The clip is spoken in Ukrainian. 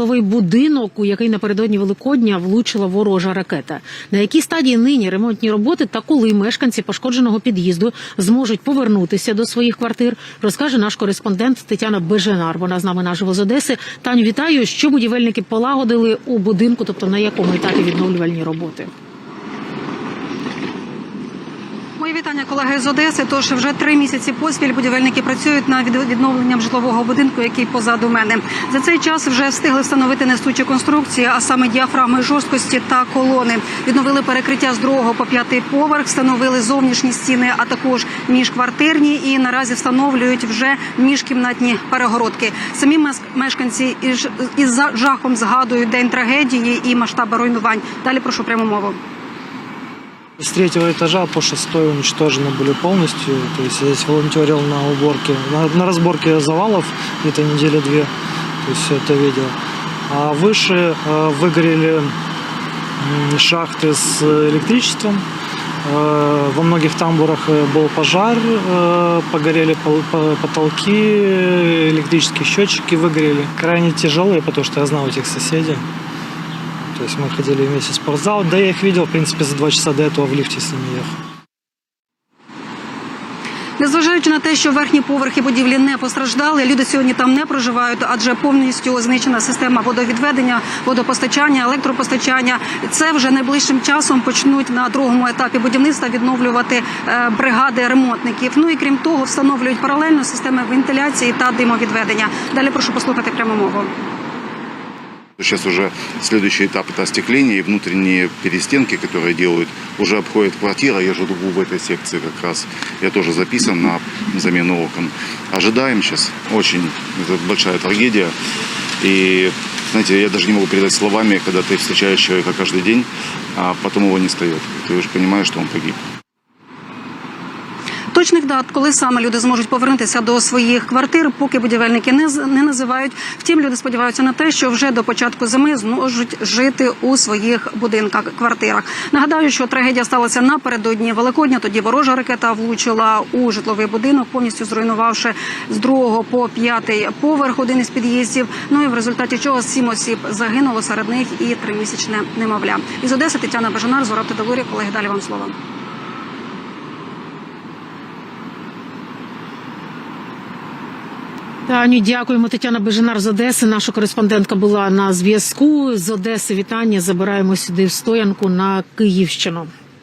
житловий будинок, у який напередодні Великодня влучила ворожа ракета. На якій стадії нині ремонтні роботи та коли мешканці пошкодженого під'їзду зможуть повернутися до своїх квартир, розкаже наш кореспондент Тетяна Беженар. Вона з нами наживо з Одеси. Таню, вітаю. Що будівельники полагодили у будинку, тобто на якому етапі відновлювальні роботи? Вітання, колеги з Одеси. Тож вже три місяці поспіль будівельники працюють над від- відновленням житлового будинку, який позаду мене. За цей час вже встигли встановити несучі конструкції, а саме діафрагми жорсткості та колони. Відновили перекриття з другого по п'ятий поверх, встановили зовнішні стіни, а також міжквартирні. І наразі встановлюють вже міжкімнатні перегородки. Самі мешканці із, жахом згадують день трагедії і масштаби руйнувань. Далі прошу пряму мову. С третьего этажа по шестой уничтожены были полностью. То есть я здесь волонтерил на уборке, на, на разборке завалов где-то недели две. То есть это видел. А выше э, выгорели шахты с электричеством. Э, Во многих тамбурах э, был пожар, э, погорели пол- по- потолки, электрические счетчики выгорели. Крайне тяжелые, потому что я знал этих соседей. То есть мы ходили вместе в спортзал. Да я их видел, в принципе, за два часа до этого в лифте с ними ехал. Незважаючи на те, що верхні поверхи будівлі не постраждали, люди сьогодні там не проживають, адже повністю знищена система водовідведення, водопостачання, електропостачання. Це вже найближчим часом почнуть на другому етапі будівництва відновлювати е, бригади ремонтників. Ну і крім того, встановлюють паралельно системи вентиляції та димовідведення. Далі прошу послухати пряму мову. Сейчас уже следующий этап это остекление и внутренние перестенки, которые делают, уже обходит квартира. Я живу в этой секции как раз. Я тоже записан на замену окон. Ожидаем сейчас. Очень это большая трагедия. И, знаете, я даже не могу передать словами, когда ты встречаешь человека каждый день, а потом его не встает. Ты уже понимаешь, что он погиб. Точних дат, коли саме люди зможуть повернутися до своїх квартир, поки будівельники не не називають. Втім, люди сподіваються на те, що вже до початку зими зможуть жити у своїх будинках, квартирах. Нагадаю, що трагедія сталася напередодні Великодня. Тоді ворожа ракета влучила у житловий будинок, повністю зруйнувавши з другого по п'ятий поверх один із під'їздів. Ну і в результаті чого сім осіб загинуло серед них і тримісячне немовля. Із Одеси Тетяна Бажанар, Зора Тедалурі. Колеги, далі вам слово. Таню, дякуємо. Тетяна Беженар з Одеси. Наша кореспондентка була на зв'язку з Одеси. Вітання. Забираємо сюди в стоянку на Київщину.